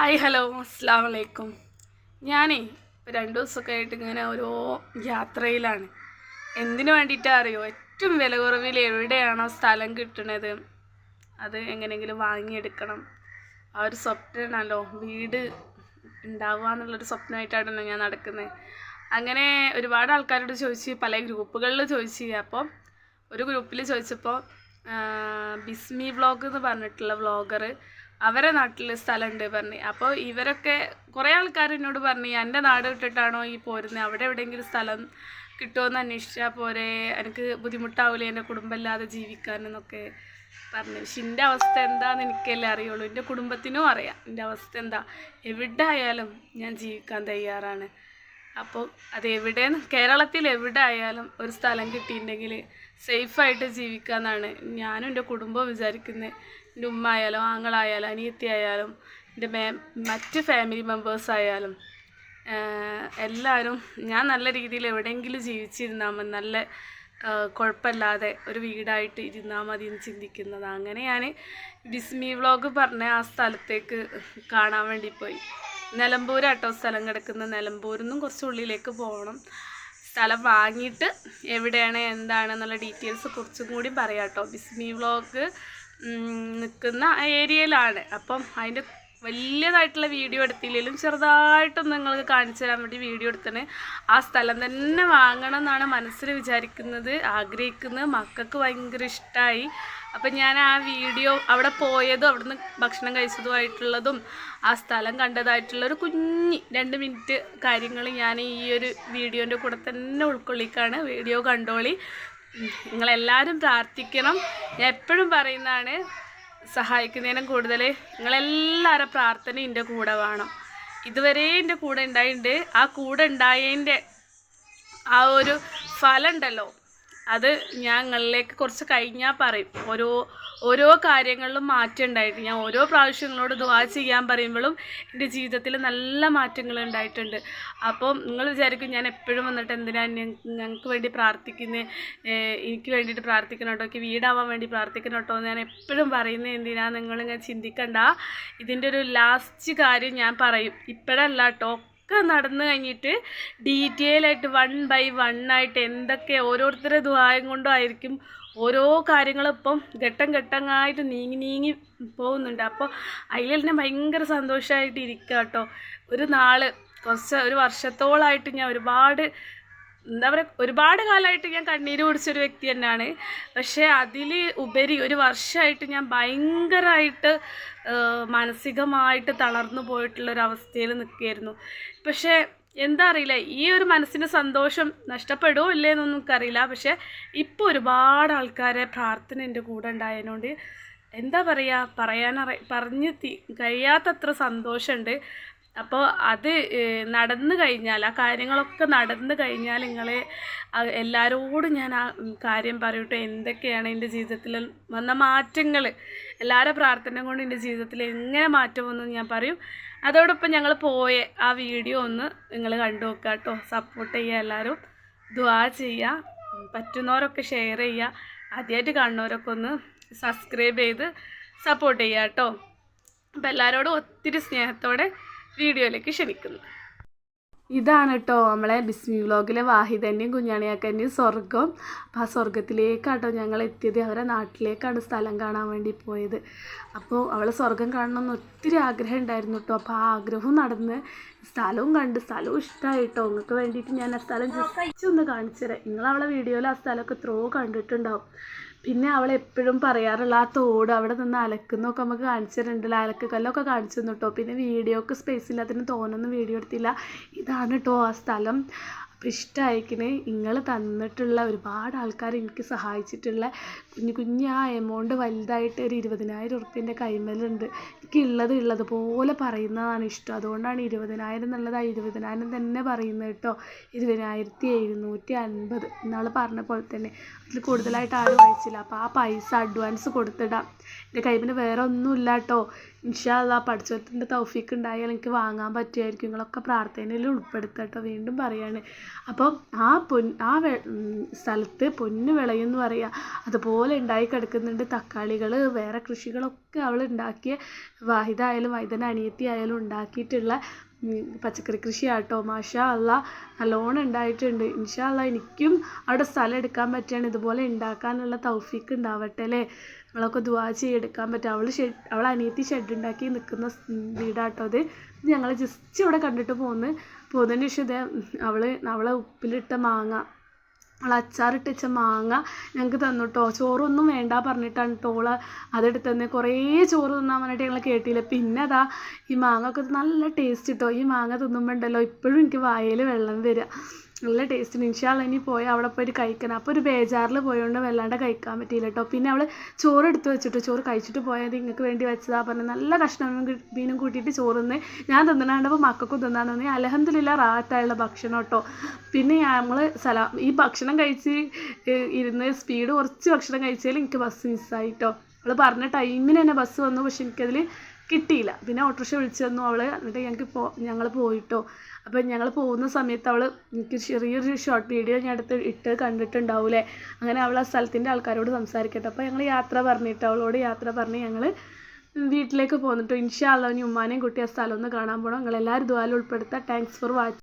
Hi hello അസ്സാം വലൈക്കും ഞാനേ ഇപ്പോൾ രണ്ട് ദിവസമൊക്കെ ആയിട്ട് ഇങ്ങനെ ഓരോ യാത്രയിലാണ്. എന്തിനു വേണ്ടിയിട്ടാണ് അറിയോ? ഏറ്റവും വില കുറവിൽ എവിടെയാണോ സ്ഥലം കിട്ടണത് അത് എങ്ങനെയെങ്കിലും വാങ്ങിയെടുക്കണം. ആ ഒരു സ്വപ്നമാണല്ലോ വീട് ഉണ്ടാവുക എന്നുള്ളൊരു സ്വപ്നമായിട്ടാണല്ലോ ഞാൻ നടക്കുന്നത് അങ്ങനെ ഒരുപാട് ആൾക്കാരോട് ചോദിച്ച് പല ഗ്രൂപ്പുകളിൽ ചോദിച്ച്. അപ്പോൾ ഒരു ഗ്രൂപ്പിൽ ചോദിച്ചപ്പോൾ ബിസ്മി വ്ളോഗ് എന്ന് പറഞ്ഞിട്ടുള്ള വ്ളോഗർ അവരെ നാട്ടിൽ സ്ഥലമുണ്ട് പറഞ്ഞ്. അപ്പോൾ ഇവരൊക്കെ കുറേ ആൾക്കാർ എന്നോട് പറഞ്ഞു എന്റെ നാട് വിട്ടിട്ടാണോ ഈ പോരുന്നത് അവിടെ എവിടെയെങ്കിലും സ്ഥലം കിട്ടുമെന്ന് അന്വേഷിച്ചാൽ പോരെ? എനിക്ക് ബുദ്ധിമുട്ടാവില്ല എന്റെ കുടുംബം ഇല്ലാതെ ജീവിക്കാനെന്നൊക്കെ പറഞ്ഞു. പക്ഷെ എന്റെ അവസ്ഥ എന്താണെന്ന് എനിക്കല്ലേ അറിയുള്ളൂ. എന്റെ കുടുംബത്തിനും അറിയാം. എന്റെ അവസ്ഥ എന്താ? എവിടെ ആയാലും ഞാൻ ജീവിക്കാൻ തയ്യാറാണ്. അപ്പോൾ അത് എവിടെ കേരളത്തിൽ എവിടെ ആയാലും ഒരു സ്ഥലം കിട്ടിയിട്ടുണ്ടെങ്കിൽ സേഫായിട്ട് ജീവിക്കാമെന്നാണ് ഞാനും എന്റെ കുടുംബം വിചാരിക്കുന്നത് എന്റെ ഉമ്മ ആയാലും ആങ്ങളായാലും അനിയത്തി ആയാലും എന്റെ മേ മറ്റ് ഫാമിലി മെമ്പേഴ്സ് ആയാലും എല്ലാവരും ഞാൻ നല്ല രീതിയിൽ എവിടെയെങ്കിലും ജീവിച്ചിരുന്നാൽ മതി. നല്ല കുഴപ്പമില്ലാതെ ഒരു വീടായിട്ട് ഇരുന്നാൽ മതി എന്ന് ചിന്തിക്കുന്നത്. അങ്ങനെ ഞാൻ ബിസ്മി വ്ളോഗ് പറഞ്ഞ ആ സ്ഥലത്തേക്ക് കാണാൻ വേണ്ടി പോയി. നിലമ്പൂരാട്ടോ സ്ഥലം കിടക്കുന്ന നിലമ്പൂരിൽ നിന്നും കുറച്ച് ഉള്ളിലേക്ക് പോകണം. സ്ഥലം വാങ്ങിയിട്ട് എവിടെയാണ് എന്താണ് എന്നുള്ള ഡീറ്റെയിൽസ് കുറച്ചും കൂടി പറയാം കേട്ടോ. ബിസ്മി വ്ളോഗ് നിൽക്കുന്ന ഏരിയയിലാണ്. അപ്പം അതിന്റെ വലിയതായിട്ടുള്ള വീഡിയോ എടുത്തില്ലെങ്കിലും ചെറുതായിട്ടൊന്ന് നിങ്ങൾക്ക് കാണിച്ചു തരാൻ വേണ്ടി വീഡിയോ എടുത്തത് ആ സ്ഥലം തന്നെ വാങ്ങണം എന്നാണ് മനസ്സിൽ വിചാരിക്കുന്നത് ആഗ്രഹിക്കുന്നത്. മക്കൾക്ക് ഭയങ്കര ഇഷ്ടമായി അപ്പം ഞാൻ ആ വീഡിയോ അവിടെ പോയതും അവിടുന്ന് ഭക്ഷണം കഴിച്ചതുമായിട്ടുള്ളതും ആ സ്ഥലം കണ്ടതായിട്ടുള്ള ഒരു കുഞ്ഞി രണ്ട് മിനിറ്റ് കാര്യങ്ങൾ ഞാൻ ഈ ഒരു വീഡിയോന്റെ കൂടെ തന്നെ ഉൾക്കൊള്ളിക്കാണ് വീഡിയോ കണ്ടോളി. നിങ്ങളെല്ലാവരും പ്രാർത്ഥിക്കണം. ഞാൻ എപ്പോഴും പറയുന്നതാണ് സഹായിക്കുന്നതിനും കൂടുതൽ നിങ്ങളെല്ലാവരും പ്രാർത്ഥന എന്റെ കൂടെ വേണം. ഇതുവരെ എന്റെ കൂടെ ഉണ്ടായിട്ടുണ്ട് ആ കൂടെ ഉണ്ടായതിന്റെ ആ ഒരു ഫലം ഉണ്ടല്ലോ. അത് ഞങ്ങളിലേക്ക് കുറച്ച് കഴിഞ്ഞാൽ പറയും. ഓരോ ഓരോ കാര്യങ്ങളിലും മാറ്റം ഉണ്ടായിട്ട് ഞാൻ ഓരോ പ്രാവശ്യങ്ങളോട് ദുവാ ചെയ്യാൻ പറയുമ്പോഴും എന്റെ ജീവിതത്തിൽ നല്ല മാറ്റങ്ങൾ ഉണ്ടായിട്ടുണ്ട്. അപ്പം നിങ്ങൾ വിചാരിക്കും ഞാൻ എപ്പോഴും വന്നിട്ട് എന്തിനാണ് ഞങ്ങൾക്ക് വേണ്ടി പ്രാർത്ഥിക്കുന്നത് എനിക്ക് വേണ്ടിയിട്ട് പ്രാർത്ഥിക്കണം കേട്ടോ. എനിക്ക് വീടാവാൻ വേണ്ടി പ്രാർത്ഥിക്കണം കേട്ടോ എന്ന് ഞാൻ എപ്പോഴും പറയുന്നത് എന്തിനാണ് നിങ്ങളിങ്ങനെ ചിന്തിക്കണ്ട. ഇതിന്റെ ഒരു ലാസ്റ്റ് കാര്യം ഞാൻ പറയും. ഇപ്പോഴല്ല കേട്ടോ. ഒക്കെ നടന്നു കഴിഞ്ഞിട്ട് ഡീറ്റെയിൽ ആയിട്ട് വൺ ബൈ വൺ ആയിട്ട് എന്തൊക്കെ ഓരോരുത്തരുടെ ദുഹായം കൊണ്ടും ആയിരിക്കും ഓരോ കാര്യങ്ങളും ഇപ്പം ഘട്ടം ഘട്ടങ്ങളായിട്ട് നീങ്ങി നീങ്ങി പോകുന്നുണ്ട്. അപ്പോൾ അതിൽ തന്നെ ഭയങ്കര സന്തോഷമായിട്ട് ഇരിക്കുക കേട്ടോ ഒരു നാൾ കുറച്ച് ഒരു വർഷത്തോളായിട്ട് ഞാൻ ഒരുപാട് എന്താ പറയുക ഒരുപാട് കാലമായിട്ട് ഞാൻ കണ്ണീര് കുടിച്ചൊരു വ്യക്തി തന്നെയാണ്. പക്ഷേ അതിൽ ഉപരി ഒരു വർഷമായിട്ട് ഞാൻ ഭയങ്കരമായിട്ട് മാനസികമായിട്ട് തളർന്നു പോയിട്ടുള്ള ഒരു അവസ്ഥയിൽ നിൽക്കുകയായിരുന്നു. പക്ഷേ എന്താ അറിയില്ല ഈ ഒരു മനസ്സിന് സന്തോഷം നഷ്ടപ്പെടുമോ ഇല്ലേ എന്നൊന്നും എനിക്കറിയില്ല. പക്ഷേ ഇപ്പോൾ ഒരുപാട് ആൾക്കാരെ പ്രാർത്ഥന എന്റെ കൂടെ ഉണ്ടായതിനോണ്ട് എന്താ പറയുക പറയാനറി പറഞ്ഞ് കഴിയാത്തത്ര സന്തോഷമുണ്ട്. അപ്പോൾ അത് നടന്നു കഴിഞ്ഞാൽ ആ കാര്യങ്ങളൊക്കെ നടന്നു കഴിഞ്ഞാൽ നിങ്ങളെ എല്ലാവരോടും ഞാൻ ആ കാര്യം പറയട്ടെ എന്തൊക്കെയാണ് എന്റെ ജീവിതത്തിൽ വന്ന മാറ്റങ്ങൾ എല്ലാവരുടെ പ്രാർത്ഥന കൊണ്ട് എന്റെ ജീവിതത്തിൽ എങ്ങനെ മാറ്റം വന്നു ഞാൻ പറയും. അതോടൊപ്പം ഞങ്ങൾ പോയ ആ വീഡിയോ ഒന്ന് നിങ്ങൾ കണ്ടു നോക്കുക കേട്ടോ. സപ്പോർട്ട് ചെയ്യുക എല്ലാവരും. ദ്വാ ചെയ്യുക. പറ്റുന്നവരൊക്കെ ഷെയർ ചെയ്യുക. ആദ്യമായിട്ട് കാണുന്നവരൊക്കെ ഒന്ന് സബ്സ്ക്രൈബ് ചെയ്ത് സപ്പോർട്ട് ചെയ്യുക കേട്ടോ. അപ്പം എല്ലാവരോടും ഒത്തിരി സ്നേഹത്തോടെ വീഡിയോയിലേക്ക് ക്ഷണിക്കുന്നു. ഇതാണ് കേട്ടോ നമ്മളെ ബിസ്മി വ്ലോഗിലെ വാഹിദന്റെയും കുഞ്ഞാണിയാക്കന്റെയും സ്വർഗം അപ്പോൾ ആ സ്വർഗത്തിലേക്കാട്ടോ ഞങ്ങൾ എത്തിയത്. അവരെ നാട്ടിലേക്കാണ് സ്ഥലം കാണാൻ വേണ്ടി പോയത്. അപ്പോൾ അവൾ സ്വർഗം കാണണമെന്ന് ഒത്തിരി ആഗ്രഹം ഉണ്ടായിരുന്നു കേട്ടോ അപ്പോൾ ആ ആഗ്രഹവും നടന്ന് സ്ഥലവും കണ്ട് സ്ഥലവും ഇഷ്ടമായിട്ടോ നിങ്ങൾക്ക് വേണ്ടിയിട്ട് ഞാൻ ആ സ്ഥലം ജസ്റ്റ് ഒന്ന് കാണിച്ചു തരാം നിങ്ങൾ അവളെ വീഡിയോയിൽ ആ സ്ഥലമൊക്കെ എത്രയോ കണ്ടിട്ടുണ്ടാവും. പിന്നെ അവൾ എപ്പോഴും പറയാറുള്ള ആ തോട് അവിടെ നിന്ന് അലക്കുന്നൊക്കെ നമുക്ക് കാണിച്ചിട്ടുണ്ടല്ലോ അലക്ക് കല്ലൊക്കെ കാണിച്ചു തന്നു കേട്ടോ പിന്നെ വീഡിയോക്ക് സ്പേസ് ഇല്ലാത്തതിന് തോന്നൊന്നും വീഡിയോ എടുത്തില്ല. ഇതാണ് കേട്ടോ ആ സ്ഥലം. അപ്പോൾ ഇഷ്ടമായിക്കിന് നിങ്ങൾ തന്നിട്ടുള്ള ഒരുപാട് ആൾക്കാർ എനിക്ക് സഹായിച്ചിട്ടുള്ള കുഞ്ഞു കുഞ്ഞു ആ എമൗണ്ട് വലുതായിട്ട് ഒരു ഇരുപതിനായിരം ഉറുപ്പ്യന്റെ കൈമലുണ്ട് എനിക്ക് ഉള്ളത് ഉള്ളത് പോലെ പറയുന്നതാണ് ഇഷ്ടം. അതുകൊണ്ടാണ് ഇരുപതിനായിരം എന്നുള്ളത് ആ ഇരുപതിനായിരം തന്നെ പറയുന്നത് കേട്ടോ. ഇരുപതിനായിരത്തി എഴുന്നൂറ്റി അൻപത് ഇന്നാൾ പറഞ്ഞ പോലെ തന്നെ. അതിൽ കൂടുതലായിട്ട് ആരും അയച്ചില്ല അപ്പോൾ ആ പൈസ അഡ്വാൻസ് കൊടുത്തിടാം. എന്റെ കൈമിന് വേറെ ഒന്നുമില്ല കേട്ടോ. ഇൻഷാല്ല പഠിച്ചോത്തിന്റെ തൗഫീക്ക് ഉണ്ടായാൽ എനിക്ക് വാങ്ങാൻ പറ്റുമായിരിക്കും. നിങ്ങളൊക്കെ പ്രാർത്ഥനയിൽ ഉൾപ്പെടുത്തുക കേട്ടോ. വീണ്ടും പറയാണ്. അപ്പം ആ പൊൻ ആ സ്ഥലത്ത് പൊന്ന് വിളയെന്ന് പറയുക. അതുപോലെ ഇതുപോലെ ഉണ്ടായി കിടക്കുന്നുണ്ട്. തക്കാളികൾ വേറെ കൃഷികളൊക്കെ അവൾ ഉണ്ടാക്കിയ വാഹിദ ആയാലും വൈദന അനിയത്തി ആയാലും ഉണ്ടാക്കിയിട്ടുള്ള പച്ചക്കറി പച്ചക്കറി കൃഷിയാട്ടോ. മാഷാ അല്ല നല്ലോണം ഉണ്ടായിട്ടുണ്ട്. ഇൻഷാ അല്ല എനിക്കും അവിടെ സ്ഥലം എടുക്കാൻ പറ്റുകയാണ് ഇതുപോലെ ഉണ്ടാക്കാനുള്ള തൗഫീക്ക് ഉണ്ടാവട്ടെ അല്ലേ? നമ്മളൊക്കെ ദുവാ ചെയ്യെടുക്കാൻ പറ്റും. അവൾ ഷെഡ് അവൾ അനിയത്തി ഷെഡ് ഉണ്ടാക്കി നിൽക്കുന്ന വീടാട്ടോ അത്. ഞങ്ങൾ ജസ്റ്റ് ഇവിടെ കണ്ടിട്ട് പോന്ന്. പോകുന്നതിന് ശേഷം ഇതേ അവൾ അവളെ ഉപ്പിലിട്ട മാങ്ങ അവൾ അച്ചാറിട്ട് മാങ്ങ ഞങ്ങൾക്ക് തന്നു കേട്ടോ ചോറൊന്നും വേണ്ട പറഞ്ഞിട്ടാണ് കേട്ടോ ഓൾ അതെടുത്ത് തന്നെ കുറേ ചോറ് തിന്നാൻ പറഞ്ഞിട്ട് ഞങ്ങൾ കേട്ടില്ല. പിന്നെ അതാ ഈ മാങ്ങ ഒക്കെ നല്ല ടേസ്റ്റ് കിട്ടോ ഈ മാങ്ങ തിന്നുമ്പോൾ ഉണ്ടല്ലോ ഇപ്പോഴും എനിക്ക് വായിൽ വെള്ളം വരിക നല്ല ടേസ്റ്റ് ഇൻഷാല്ല ഇനി പോയി അവിടെ പോയിട്ട് കഴിക്കണം. അപ്പോൾ ഒരു ബേജാറിൽ പോയോണ്ട് വല്ലാണ്ട് കഴിക്കാൻ പറ്റിയില്ല കേട്ടോ പിന്നെ അവൾ ചോറ് എടുത്ത് വെച്ചിട്ട്. ചോറ് കഴിച്ചിട്ട് പോയത് നിങ്ങൾക്ക് വേണ്ടി വെച്ചതാ പറഞ്ഞു നല്ല കഷ്ണം മീനും കൂട്ടിയിട്ട് ചോറ് തിന്ന് ഞാൻ തിന്നണാണ്ടപ്പോൾ മക്കൾക്കും തിന്നാൻ തോന്നി. അലഹന്ദില്ല റാത്തായുള്ള ഭക്ഷണം കേട്ടോ പിന്നെ നമ്മൾ സലാ ഈ ഭക്ഷണം കഴിച്ച് ഇരുന്ന് സ്പീഡ് കുറച്ച് ഭക്ഷണം കഴിച്ചതിൽ എനിക്ക് ബസ് മിസ്സായി കേട്ടോ അവൾ പറഞ്ഞ ടൈമിന് തന്നെ ബസ് വന്നു. പക്ഷെ എനിക്കതിൽ കിട്ടിയില്ല. പിന്നെ ഓട്ടോറിക്ഷ വിളിച്ചു തന്നു അവൾ എന്നിട്ട് ഞങ്ങൾക്ക് പോ ഞങ്ങൾ പോയിട്ടോ? അപ്പം ഞങ്ങൾ പോകുന്ന സമയത്ത് അവൾ എനിക്ക് ചെറിയൊരു ഷോർട്ട് വീഡിയോ ഞാൻ എടുത്ത് ഇട്ട് കണ്ടിട്ടുണ്ടാവൂലേ? അങ്ങനെ അവൾ ആ സ്ഥലത്തിന്റെ ആൾക്കാരോട് സംസാരിക്കട്ടെ. അപ്പോൾ ഞങ്ങൾ യാത്ര പറഞ്ഞിട്ട് അവളോട് യാത്ര പറഞ്ഞ് ഞങ്ങൾ വീട്ടിലേക്ക് പോന്നിട്ടോ. ഇൻഷാ അല്ലാ ഇനി ഉമ്മാനെയും കുട്ടി ആ സ്ഥലം ഒന്ന് കാണാൻ പോകണം നിങ്ങൾ എല്ലാവരും ദ്വാലും ഉൾപ്പെടുത്താം. Thanks for watching